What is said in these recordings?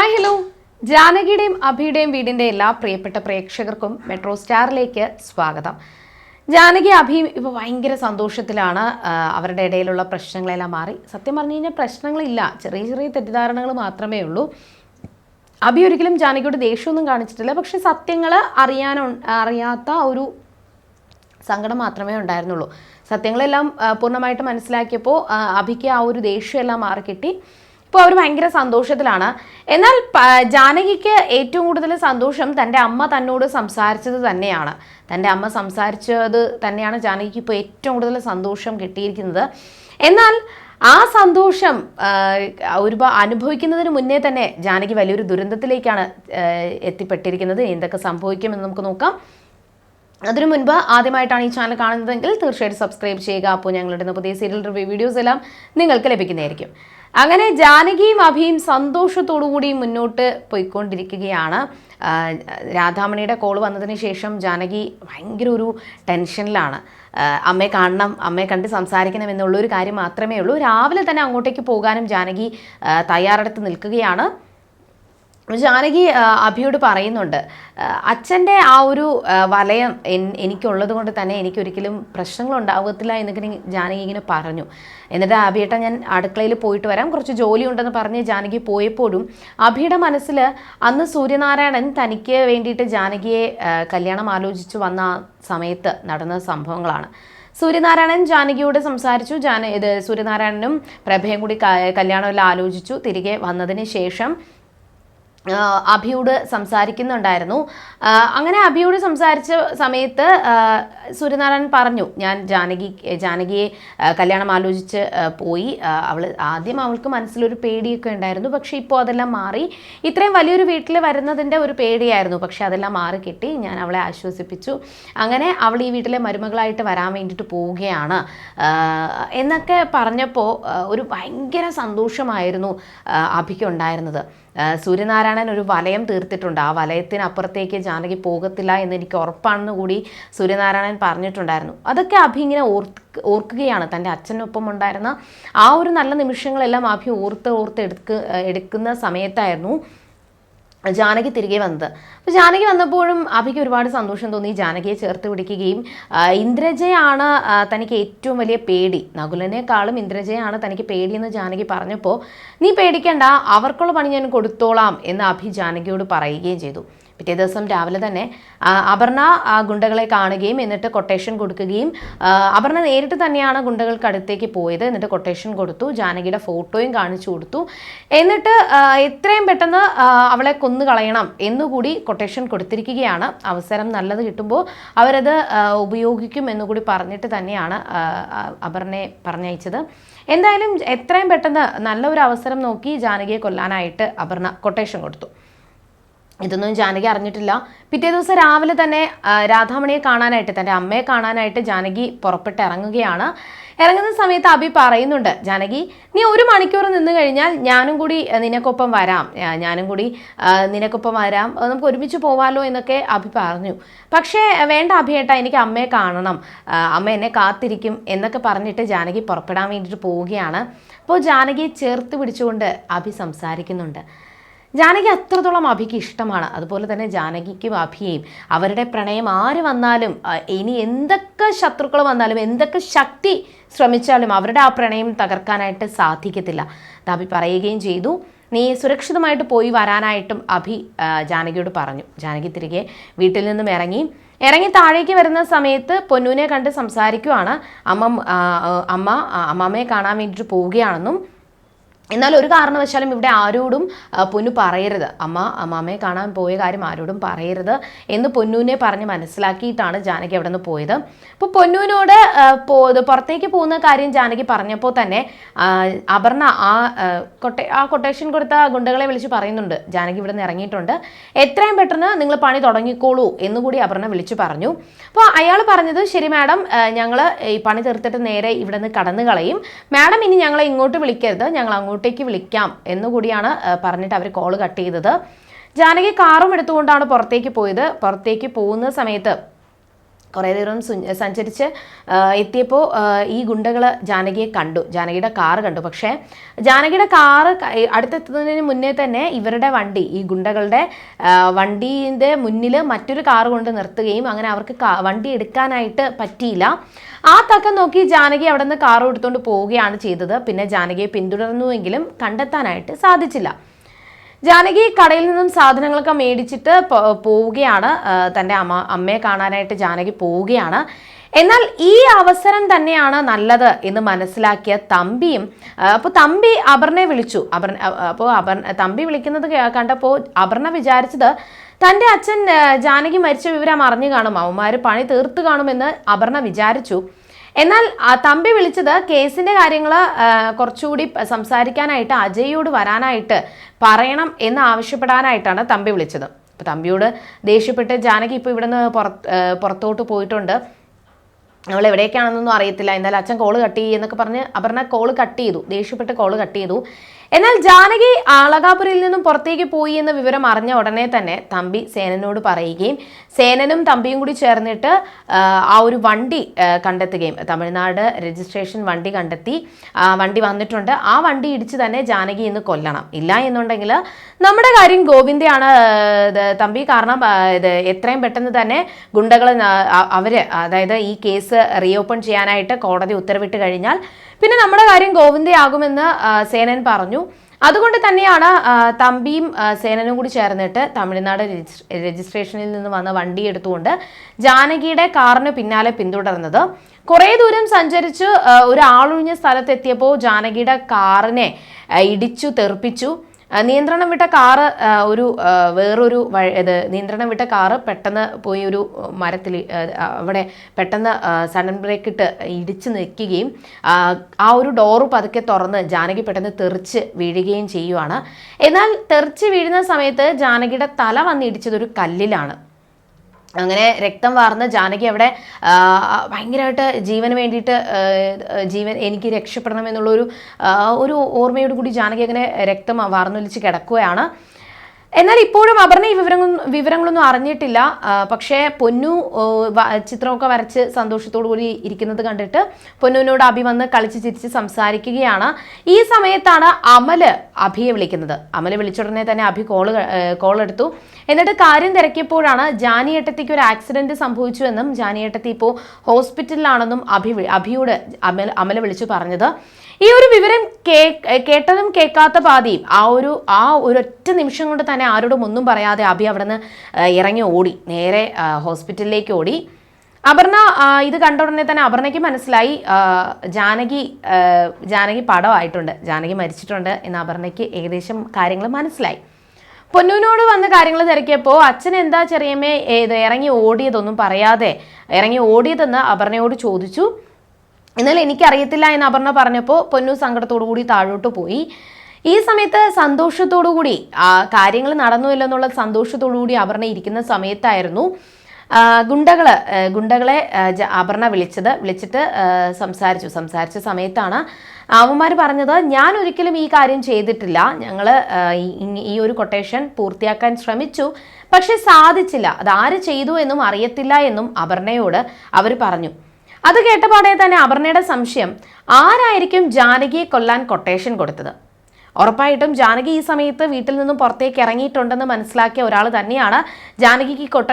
Hi hello ജാനകിയുടെയും അഭിയുടെയും വീടിന്റെ എല്ലാ പ്രിയപ്പെട്ട പ്രേക്ഷകർക്കും മെട്രോ സ്റ്റാറിലേക്ക് സ്വാഗതം. ജാനകി അഭിയും ഇപ്പോൾ ഭയങ്കര സന്തോഷത്തിലാണ്. അവരുടെ ഇടയിലുള്ള പ്രശ്നങ്ങളെല്ലാം മാറി. സത്യം പറഞ്ഞു കഴിഞ്ഞാൽ പ്രശ്നങ്ങളില്ല. ചെറിയ ചെറിയ തെറ്റിദ്ധാരണകൾ മാത്രമേ ഉള്ളൂ. അഭി ഒരിക്കലും ജാനകിയോട് ദേഷ്യമൊന്നും കാണിച്ചിട്ടില്ല. പക്ഷെ സത്യങ്ങൾ അറിയാനോ അറിയാത്ത ഒരു സങ്കടം മാത്രമേ ഉണ്ടായിരുന്നുള്ളൂ. സത്യങ്ങളെല്ലാം പൂർണമായിട്ട് മനസ്സിലാക്കിയപ്പോൾ അഭിക്ക് ആ ഒരു ദേഷ്യമെല്ലാം മാറിക്കിട്ടി. ഇപ്പോൾ അവർ ഭയങ്കര സന്തോഷത്തിലാണ്. എന്നാൽ ജാനകിക്ക് ഏറ്റവും കൂടുതൽ സന്തോഷം തന്റെ അമ്മ തന്നോട് സംസാരിച്ചത് തന്നെയാണ്. തന്റെ അമ്മ സംസാരിച്ചത് തന്നെയാണ് ജാനകിക്ക് ഇപ്പോൾ ഏറ്റവും കൂടുതൽ സന്തോഷം കിട്ടിയിരിക്കുന്നത്. എന്നാൽ ആ സന്തോഷം ഒരുപാട് അനുഭവിക്കുന്നതിന് മുന്നേ തന്നെ ജാനകി വലിയൊരു ദുരന്തത്തിലേക്കാണ് എത്തിപ്പെട്ടിരിക്കുന്നത്. എന്തൊക്കെ സംഭവിക്കുമെന്ന് നമുക്ക് നോക്കാം. അതിനു മുൻപ് ആദ്യമായിട്ടാണ് ഈ ചാനൽ കാണുന്നതെങ്കിൽ തീർച്ചയായിട്ടും സബ്സ്ക്രൈബ് ചെയ്യുക. അപ്പോൾ ഞങ്ങളുടെ പുതിയ സീരിയൽ റിവ്യൂ വീഡിയോസ് എല്ലാം നിങ്ങൾക്ക് ലഭിക്കുന്നതായിരിക്കും. അങ്ങനെ ജാനകിയും അഭിയും സന്തോഷത്തോടുകൂടി മുന്നോട്ട് പോയിക്കൊണ്ടിരിക്കുകയാണ്. രാധാമണിയുടെ കോൾ വന്നതിന് ശേഷം ജാനകി ഭയങ്കര ഒരു ടെൻഷനിലാണ്. അമ്മയെ കാണണം അമ്മയെ കണ്ട് സംസാരിക്കണം എന്നുള്ളൊരു കാര്യം മാത്രമേ ഉള്ളൂ. രാവിലെ തന്നെ അങ്ങോട്ടേക്ക് പോകാനും ജാനകി തയ്യാറെടുത്ത് നിൽക്കുകയാണ്. ജാനകി അഭിയോട് പറയുന്നുണ്ട് അച്ഛന്റെ ആ ഒരു വലയം എനിക്കുള്ളത് കൊണ്ട് തന്നെ എനിക്കൊരിക്കലും പ്രശ്നങ്ങൾ ഉണ്ടാകത്തില്ല എന്നൊക്കെ ജാനകി ഇങ്ങനെ പറഞ്ഞു. എന്നിട്ട് അഭിയേട്ട ഞാൻ അടുക്കളയിൽ പോയിട്ട് വരാം. കുറച്ച് ജോലി ഉണ്ടെന്ന് പറഞ്ഞ് ജാനകി പോയപ്പോഴും അഭിയുടെ മനസ്സിൽ അന്ന് സൂര്യനാരായണൻ തനിക്ക് വേണ്ടിയിട്ട് ജാനകിയെ കല്യാണം ആലോചിച്ച് വന്ന സമയത്ത് നടന്ന സംഭവങ്ങളാണ്. സൂര്യനാരായണൻ ജാനകിയോട് സംസാരിച്ചു. ജാന ഇത് സൂര്യനാരായണനും പ്രഭയും കൂടി കല്യാണമെല്ലാം ആലോചിച്ചു. തിരികെ വന്നതിന് ശേഷം അഭിയോട് സംസാരിക്കുന്നുണ്ടായിരുന്നു. അങ്ങനെ അഭിയോട് സംസാരിച്ച സമയത്ത് സൂര്യനാരായണൻ പറഞ്ഞു ഞാൻ ജാനകി ജാനകിയെ കല്യാണം ആലോചിച്ച് പോയി. അവൾ ആദ്യം അവൾക്ക് മനസ്സിലൊരു പേടിയൊക്കെ ഉണ്ടായിരുന്നു. പക്ഷേ ഇപ്പോൾ അതെല്ലാം മാറി. ഇത്രയും വലിയൊരു വീട്ടിൽ വരുന്നതിന്റെ ഒരു പേടിയായിരുന്നു. പക്ഷേ അതെല്ലാം മാറി കിട്ടി. ഞാൻ അവളെ ആശ്വസിപ്പിച്ചു. അങ്ങനെ അവൾ ഈ വീട്ടിലെ മരുമകളായിട്ട് വരാൻ വേണ്ടിയിട്ട് പോവുകയാണ്. എന്നൊക്കെ പറഞ്ഞപ്പോൾ ഒരു ഭയങ്കര സന്തോഷമായിരുന്നു അഭിക്ക് അഭിക്കുണ്ടായിരുന്നത് ആ, സൂര്യനാരായണൻ ഒരു വലയം തീർത്തിട്ടുണ്ട്. ആ വലയത്തിനപ്പുറത്തേക്ക് ജാനകി പോകത്തില്ല എന്ന് എനിക്ക് ഉറപ്പാണെന്ന് കൂടി സൂര്യനാരായണൻ പറഞ്ഞിട്ടുണ്ടായിരുന്നു. അതൊക്കെ അഭി ഇങ്ങനെ ഓർക്കുകയാണ്. തന്റെ അച്ഛനൊപ്പം ഉണ്ടായിരുന്ന ആ ഒരു നല്ല നിമിഷങ്ങളെല്ലാം അഭി ഓർത്ത് ഓർത്ത് എടുക്ക എടുക്കുന്ന സമയത്തായിരുന്നു. ജാനകി തിരികെ വന്നത്. അപ്പോൾ ജാനകി വന്നപ്പോഴും അഭിക്ക് ഒരുപാട് സന്തോഷം തോന്നി. ജാനകിയെ ചേർത്ത് പിടിക്കുകയും ഇന്ദ്രജയാണ് തനിക്ക് ഏറ്റവും വലിയ പേടി. നകുലനേക്കാളും ഇന്ദ്രജയാണ് തനിക്ക് പേടിയെന്ന് ജാനകി പറഞ്ഞപ്പോൾ നീ പേടിക്കണ്ട അവർക്കുള്ള പണി ഞാൻ കൊടുത്തോളാം എന്ന് അഭി ജാനകിയോട് പറയുകയും ചെയ്തു. പിറ്റേ ദിവസം രാവിലെ തന്നെ അപർണ ഗുണ്ടകളെ കാണുകയും എന്നിട്ട് കൊട്ടേഷൻ കൊടുക്കുകയും അപർണ നേരിട്ട് തന്നെയാണ് ഗുണ്ടകൾക്ക് അടുത്തേക്ക് പോയത് എന്നിട്ട് കൊട്ടേഷൻ കൊടുത്തു ജാനകിയുടെ ഫോട്ടോയും കാണിച്ചു കൊടുത്തു. എന്നിട്ട് എത്രയും പെട്ടെന്ന് അവളെ കൊന്നു കളയണം എന്നുകൂടി കൊട്ടേഷൻ കൊടുത്തിരിക്കുകയാണ്. അവസരം നല്ലത് കിട്ടുമ്പോൾ അവരത് ഉപയോഗിക്കും എന്നുകൂടി പറഞ്ഞിട്ട് തന്നെയാണ് അപർണയെ പറഞ്ഞയച്ചത്. എന്തായാലും എത്രയും പെട്ടെന്ന് നല്ല ഒരു അവസരം നോക്കി ജാനകിയെ കൊല്ലാനായിട്ട് അപർണ കൊട്ടേഷൻ കൊടുത്തു. ഇതൊന്നും ജാനകി അറിഞ്ഞിട്ടില്ല. പിറ്റേ ദിവസം രാവിലെ തന്നെ രാധാമണിയെ കാണാനായിട്ട് തന്റെ അമ്മയെ കാണാനായിട്ട് ജാനകി പുറപ്പെട്ട് ഇറങ്ങുകയാണ്. ഇറങ്ങുന്ന സമയത്ത് അഭി പറയുന്നുണ്ട് ജാനകി നീ ഒരു മണിക്കൂർ നിന്ന് കഴിഞ്ഞാൽ ഞാനും കൂടി നിനക്കൊപ്പം വരാം. ഞാനും കൂടി നിനക്കൊപ്പം വരാം. നമുക്ക് ഒരുമിച്ച് പോവാലോ എന്നൊക്കെ അഭി പറഞ്ഞു. പക്ഷേ വേണ്ട അഭിയേട്ട എനിക്ക് അമ്മയെ കാണണം. അമ്മ എന്നെ കാത്തിരിക്കും എന്നൊക്കെ പറഞ്ഞിട്ട് ജാനകി പുറപ്പെടാൻ വേണ്ടിയിട്ട് പോവുകയാണ്. അപ്പോൾ ജാനകിയെ ചേർത്ത് പിടിച്ചുകൊണ്ട് അഭി സംസാരിക്കുന്നുണ്ട്. ജാനകി അത്രത്തോളം അഭിക്ക് ഇഷ്ടമാണ്. അതുപോലെ തന്നെ ജാനകിക്കും അഭിയെയും അവരുടെ പ്രണയം ആര് വന്നാലും ഇനി എന്തൊക്കെ ശത്രുക്കൾ വന്നാലും എന്തൊക്കെ ശക്തി ശ്രമിച്ചാലും അവരുടെ ആ പ്രണയം തകർക്കാനായിട്ട് സാധിക്കത്തില്ല. അഭി പറയുകയും ചെയ്തു. നീ സുരക്ഷിതമായിട്ട് പോയി വരാനായിട്ടും അഭി ജാനകിയോട് പറഞ്ഞു. ജാനകി തിരികെ വീട്ടിൽ നിന്നും ഇറങ്ങി. ഇറങ്ങി താഴേക്ക് വരുന്ന സമയത്ത് പൊന്നൂനെ കണ്ട് സംസാരിക്കുവാണ്. അമ്മ അമ്മ അമ്മാമ്മയെ കാണാൻ വേണ്ടിയിട്ട് പോവുകയാണെന്നും എന്നാൽ ഒരു കാരണവശാലും ഇവിടെ ആരോടും പൊന്നു പറയരുത്. അമ്മ അമ്മാമ്മയെ കാണാൻ പോയ കാര്യം ആരോടും പറയരുത് എന്ന് പൊന്നുവിനെ പറഞ്ഞ് മനസ്സിലാക്കിയിട്ടാണ് ജാനകി അവിടെ നിന്ന് പോയത്. അപ്പോൾ പൊന്നുവിനോട് പോ പുറത്തേക്ക് പോകുന്ന കാര്യം ജാനകി പറഞ്ഞപ്പോൾ തന്നെ അപർണ ആ കൊട്ടെ ആ കൊട്ടേഷൻ കൊടുത്ത ഗുണ്ടകളെ വിളിച്ച് പറയുന്നുണ്ട്. ജാനകി ഇവിടെ നിന്ന് ഇറങ്ങിയിട്ടുണ്ട്. എത്രയും പെട്ടെന്ന് നിങ്ങൾ പണി തുടങ്ങിക്കോളൂ എന്നുകൂടി അപർണ വിളിച്ചു പറഞ്ഞു. അപ്പോൾ അയാൾ പറഞ്ഞത് ശരി മാഡം ഞങ്ങൾ ഈ പണി തീർത്തിട്ട് നേരെ ഇവിടെ നിന്ന് കടന്നു കളയും മാഡം ഇനി ഞങ്ങളെ ഇങ്ങോട്ട് വിളിക്കരുത്. ഞങ്ങൾ അങ്ങോട്ടേക്ക് വിളിക്കാം എന്നുകൂടിയാണ് പറഞ്ഞിട്ട് അവർ കോൾ കട്ട് ചെയ്തത്. ജാനകി കാറും എടുത്തുകൊണ്ടാണ് പുറത്തേക്ക് പോയത്. പുറത്തേക്ക് പോകുന്ന സമയത്ത് കുറേ ദൂരം സഞ്ചരിച്ച് എത്തിയപ്പോൾ ഈ ഗുണ്ടകൾ ജാനകിയെ കണ്ടു. ജാനകിയുടെ കാറ് കണ്ടു. പക്ഷേ ജാനകിയുടെ കാറ് അടുത്തെത്തുന്നതിന് മുന്നേ തന്നെ ഇവരുടെ വണ്ടി ഈ ഗുണ്ടകളുടെ വണ്ടീന്റെ മുന്നിൽ മറ്റൊരു കാറ് കൊണ്ട് നിർത്തുകയും അങ്ങനെ അവർക്ക് വണ്ടി എടുക്കാനായിട്ട് പറ്റിയില്ല. ആ തക്കം നോക്കി ജാനകി അവിടെ നിന്ന് കാറ് എടുത്തുകൊണ്ട് പോവുകയാണ് ചെയ്തത്. പിന്നെ ജാനകിയെ പിന്തുടർന്നുവെങ്കിലും കണ്ടെത്താനായിട്ട് സാധിച്ചില്ല. ജാനകി കടയിൽ നിന്നും സാധനങ്ങളൊക്കെ മേടിച്ചിട്ട് പോവുകയാണ്. തന്റെ അമ്മ അമ്മയെ കാണാനായിട്ട് ജാനകി പോവുകയാണ്. എന്നാൽ ഈ അവസരം തന്നെയാണ് നല്ലത് എന്ന് മനസ്സിലാക്കിയ തമ്പിയും അപ്പോൾ തമ്പി അപർണയെ വിളിച്ചു. അപർണ അപ്പോൾ അപർ തമ്പി വിളിക്കുന്നത് കണ്ടപ്പോൾ അപർണ വിചാരിച്ചത് തന്റെ അച്ഛൻ ജാനകി മരിച്ച വിവരം അറിഞ്ഞു കാണും. അവന്മാർ പണി തീർത്തു കാണുമെന്ന് അപർണ വിചാരിച്ചു. എന്നാൽ തമ്പി വിളിച്ചത് കേസിന്റെ കാര്യങ്ങൾ കുറച്ചുകൂടി സംസാരിക്കാനായിട്ട് അജയോട് വരാനായിട്ട് പറയണം എന്ന് ആവശ്യപ്പെടാനായിട്ടാണ് തമ്പി വിളിച്ചത്. അപ്പോൾ തമ്പിയോട് ദേഷ്യപ്പെട്ട് ജാനകി ഇപ്പോൾ ഇവിടുന്ന് പുറത്ത് പുറത്തോട്ട് പോയിട്ടുണ്ട്. അവൾ എവിടേക്കാണെന്നൊന്നും അറിയത്തില്ല. എന്തായാലും അച്ഛൻ കോൾ കട്ട് ചെയ്യുന്നൊക്കെ പറഞ്ഞ് അപർണ കോൾ കട്ട് ചെയ്തു. ദേഷ്യപ്പെട്ട് കോൾ കട്ട് ചെയ്തു. എന്നാൽ ജാനകി ആളകാപുരയിൽ നിന്നും പുറത്തേക്ക് പോയി എന്ന വിവരം അറിഞ്ഞ ഉടനെ തന്നെ തമ്പി സേനനോട് പറയുകയും സേനനും തമ്പിയും കൂടി ചേർന്നിട്ട് ആ, ഒരു വണ്ടി കണ്ടെത്തുകയും തമിഴ്നാട് രജിസ്ട്രേഷൻ വണ്ടി കണ്ടെത്തി വണ്ടി വന്നിട്ടുണ്ട്. ആ വണ്ടി ഇടിച്ച് തന്നെ ജാനകി ഇന്ന് കൊല്ലണം. ഇല്ല എന്നുണ്ടെങ്കിൽ നമ്മുടെ കാര്യം ഗോവിന്ദയാണ് തമ്പി കാരണം ഇത് എത്രയും പെട്ടെന്ന് തന്നെ ഗുണ്ടകൾ അവർ അതായത് ഈ കേസ് റീഓപ്പൺ ചെയ്യാനായിട്ട് കോടതി ഉത്തരവിട്ട് കഴിഞ്ഞാൽ പിന്നെ നമ്മുടെ കാര്യം ഗോവിന്ദയാകുമെന്ന് സേനൻ പറഞ്ഞു. അതുകൊണ്ട് തന്നെയാണ് തമ്പിയും സേനനും കൂടി ചേർന്നിട്ട് തമിഴ്നാട് രജിസ്ട്രേഷനിൽ നിന്ന് വന്ന വണ്ടി എടുത്തുകൊണ്ട് ജാനകിയുടെ കാറിന് പിന്നാലെ പിന്തുടർന്നത്. കുറേ ദൂരം സഞ്ചരിച്ച് ഒരാളൊഴിഞ്ഞ സ്ഥലത്തെത്തിയപ്പോൾ ജാനകിയുടെ കാറിനെ ഇടിച്ചു തെറിപ്പിച്ചു. നിയന്ത്രണം വിട്ട കാറ് ഒരു വേറൊരു ഇത് നിയന്ത്രണം വിട്ട കാറ് പെട്ടെന്ന് പോയി ഒരു മരത്തിൽ അവിടെ പെട്ടെന്ന് സഡൻ ബ്രേക്ക് ഇട്ട് ഇടിച്ച് നിൽക്കുകയും ആ, ഒരു ഡോറ് പതുക്കെ തുറന്ന് ജാനകി പെട്ടെന്ന് തെറിച്ച് വീഴുകയും ചെയ്യുവാണ്. എന്നാൽ തെറിച്ച് വീഴുന്ന സമയത്ത് ജാനകിയുടെ തല വന്ന് ഇടിച്ചത് ഒരു കല്ലിലാണ്. അങ്ങനെ രക്തം വാർന്ന് ജാനകി അവിടെ ഭയങ്കരമായിട്ട് ജീവന് വേണ്ടിയിട്ട് ജീവൻ എനിക്ക് രക്ഷപ്പെടണം എന്നുള്ളൊരു ഒരു ഓർമ്മയോട് കൂടി ജാനകി അങ്ങനെ രക്തം വാർന്നൊലിച്ച് കിടക്കുകയാണ്. എന്നാൽ ഇപ്പോഴും അപർണ ഈ വിവരങ്ങളൊന്നും വിവരങ്ങളൊന്നും അറിഞ്ഞിട്ടില്ല. പക്ഷേ പൊന്നു ചിത്രമൊക്കെ വരച്ച് സന്തോഷത്തോടു കൂടി ഇരിക്കുന്നത് കണ്ടിട്ട് പൊന്നുവിനോട് അഭി വന്ന് കളിച്ച് ചിരിച്ച് സംസാരിക്കുകയാണ്. ഈ സമയത്താണ് അമൽ അഭിയെ വിളിക്കുന്നത്. അമൽ വിളിച്ചുടനെ തന്നെ അഭി കോൾ കോൾ എടുത്തു എന്നിട്ട് കാര്യം തിരക്കിയപ്പോഴാണ് ജാനിയേട്ടത്തിക്ക് ഒരു ആക്സിഡന്റ് സംഭവിച്ചു എന്നും ജാനിയേട്ടത്തി ഇപ്പോൾ ഹോസ്പിറ്റലിലാണെന്നും അഭി അഭിയോട് അമൽ അമല വിളിച്ചു പറഞ്ഞത്. ഈ ഒരു വിവരം കേട്ടതും കേൾക്കാത്ത പാതിയും ആ ഒരു ആ ഒരൊറ്റ നിമിഷം കൊണ്ട് തന്നെ ആരോടും ഒന്നും പറയാതെ അഭി അവിടെ നിന്ന് ഇറങ്ങി ഓടി. നേരെ ഹോസ്പിറ്റലിലേക്ക് ഓടി. അപർണ ഇത് കണ്ട ഉടനെ തന്നെ അപർണയ്ക്ക് മനസ്സിലായി ജാനകി ജാനകി പടമായിട്ടുണ്ട് ജാനകി മരിച്ചിട്ടുണ്ട് എന്ന് അപർണയ്ക്ക് ഏകദേശം കാര്യങ്ങൾ മനസ്സിലായി. പൊന്നുവിനോട് വന്ന കാര്യങ്ങൾ തിരക്കിയപ്പോൾ അച്ഛൻ എന്താ ചെറിയമ്മേ ഏത് ഇറങ്ങി ഓടിയതൊന്നും പറയാതെ ഇറങ്ങി ഓടിയതെന്ന് അപർണയോട് ചോദിച്ചു. എന്നാൽ എനിക്കറിയത്തില്ല എന്ന് അപർണ പറഞ്ഞപ്പോൾ പൊന്നു സങ്കടത്തോടു കൂടി താഴോട്ട് പോയി. ഈ സമയത്ത് സന്തോഷത്തോടു കൂടി കാര്യങ്ങൾ നടന്നുവല്ലോ എന്നുള്ള സന്തോഷത്തോടു കൂടി അപർണ ഇരിക്കുന്ന സമയത്തായിരുന്നു ഗുണ്ടകൾ ഗുണ്ടകളെ അപർണ വിളിച്ചത് വിളിച്ചിട്ട് സംസാരിച്ചു. സംസാരിച്ച സമയത്താണ് അവന്മാർ പറഞ്ഞത് ഞാൻ ഒരിക്കലും ഈ കാര്യം ചെയ്തിട്ടില്ല. ഞങ്ങൾ ഈ ഒരു കൊട്ടേഷൻ പൂർത്തിയാക്കാൻ ശ്രമിച്ചു. പക്ഷെ സാധിച്ചില്ല. അത് ആര് ചെയ്തു എന്നും അറിയത്തില്ല എന്നും അപർണയോട് അവർ പറഞ്ഞു. അത് കേട്ടപാടെ തന്നെ അപർണയുടെ സംശയം ആരായിരിക്കും ജാനകിയെ കൊല്ലാൻ കൊട്ടേഷൻ കൊടുത്തത്? ഉറപ്പായിട്ടും ജാനകി ഈ സമയത്ത് വീട്ടിൽ നിന്നും പുറത്തേക്ക് ഇറങ്ങിയിട്ടുണ്ടെന്ന് മനസ്സിലാക്കിയ ഒരാൾ തന്നെയാണ് ജാനകിക്ക് കൊട്ട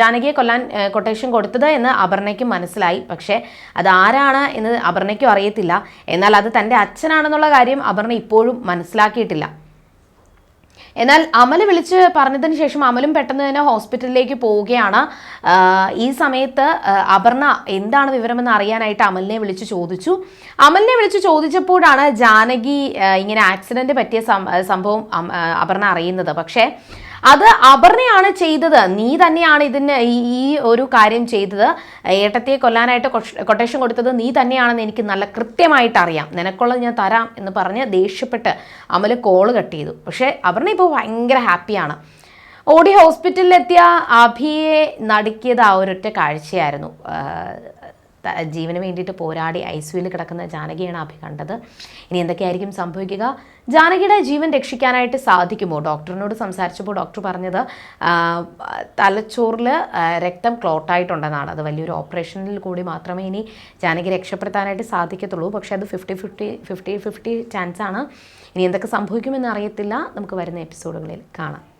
ജാനകിയെ കൊല്ലാൻ കൊട്ടേഷൻ കൊടുത്തത് എന്ന് അപർണയ്ക്കും മനസ്സിലായി. പക്ഷേ അത് ആരാണ് എന്ന് അപർണയ്ക്കും അറിയത്തില്ല. എന്നാൽ അത് തന്റെ അച്ഛനാണെന്നുള്ള കാര്യം അപർണ ഇപ്പോഴും മനസ്സിലാക്കിയിട്ടില്ല. എന്നാൽ അമൽ വിളിച്ച് പറഞ്ഞതിന് ശേഷം അമലും പെട്ടെന്ന് തന്നെ ഹോസ്പിറ്റലിലേക്ക് പോവുകയാണ്. ഈ സമയത്ത് അപർണ എന്താണ് വിവരമെന്ന് അറിയാനായിട്ട് അമലിനെ വിളിച്ച് ചോദിച്ചു. അമലിനെ വിളിച്ച് ചോദിച്ചപ്പോഴാണ് ജാനകി ഇങ്ങനെ ആക്സിഡന്റ് പറ്റിയ സംഭവം അപർണ അറിയുന്നത്. പക്ഷേ അത് അപർണയാണ് ചെയ്തത്. നീ തന്നെയാണ് ഇതിന് ഈ- ഒരു കാര്യം ചെയ്തത്. ഏട്ടത്തെ കൊല്ലാനായിട്ട് കൊട്ടേഷൻ കൊടുത്തത് നീ തന്നെയാണെന്ന് എനിക്ക് നല്ല കൃത്യമായിട്ട് അറിയാം. നിനക്കുള്ളത് ഞാൻ തരാം എന്ന് പറഞ്ഞ് ദേഷ്യപ്പെട്ട് അമൽ കോൾ കട്ട് ചെയ്തു. പക്ഷേ അപർണ ഇപ്പോൾ ഭയങ്കര ഹാപ്പിയാണ് ഓടി ഹോസ്പിറ്റലിലെത്തിയ അഭിയെ നടുക്കിയത് ആ ഒരൊറ്റ കാഴ്ചയായിരുന്നു. ജീവന് വേണ്ടിയിട്ട് പോരാടി ഐ സിയുയിൽ കിടക്കുന്ന ജാനകിയാണ് അഭി കണ്ടത്. ഇനി എന്തൊക്കെയായിരിക്കും സംഭവിക്കുക? ജാനകിയുടെ ജീവൻ രക്ഷിക്കാനായിട്ട് സാധിക്കുമോ? ഡോക്ടറിനോട് സംസാരിച്ചപ്പോൾ ഡോക്ടർ പറഞ്ഞത് തലച്ചോറിൽ രക്തം ക്ലോട്ടായിട്ടുണ്ടെന്നാണ് അത് വലിയൊരു ഓപ്പറേഷനിൽ കൂടി മാത്രമേ ഇനി ജാനകി രക്ഷപ്പെടുത്താനായിട്ട് സാധിക്കത്തുള്ളൂ. പക്ഷേ അത് ഫിഫ്റ്റി ഫിഫ്റ്റി ഫിഫ്റ്റി ഫിഫ്റ്റി ചാൻസാണ്. ഇനി എന്തൊക്കെ സംഭവിക്കുമെന്ന് അറിയത്തില്ല. നമുക്ക് വരുന്ന എപ്പിസോഡുകളിൽ കാണാം.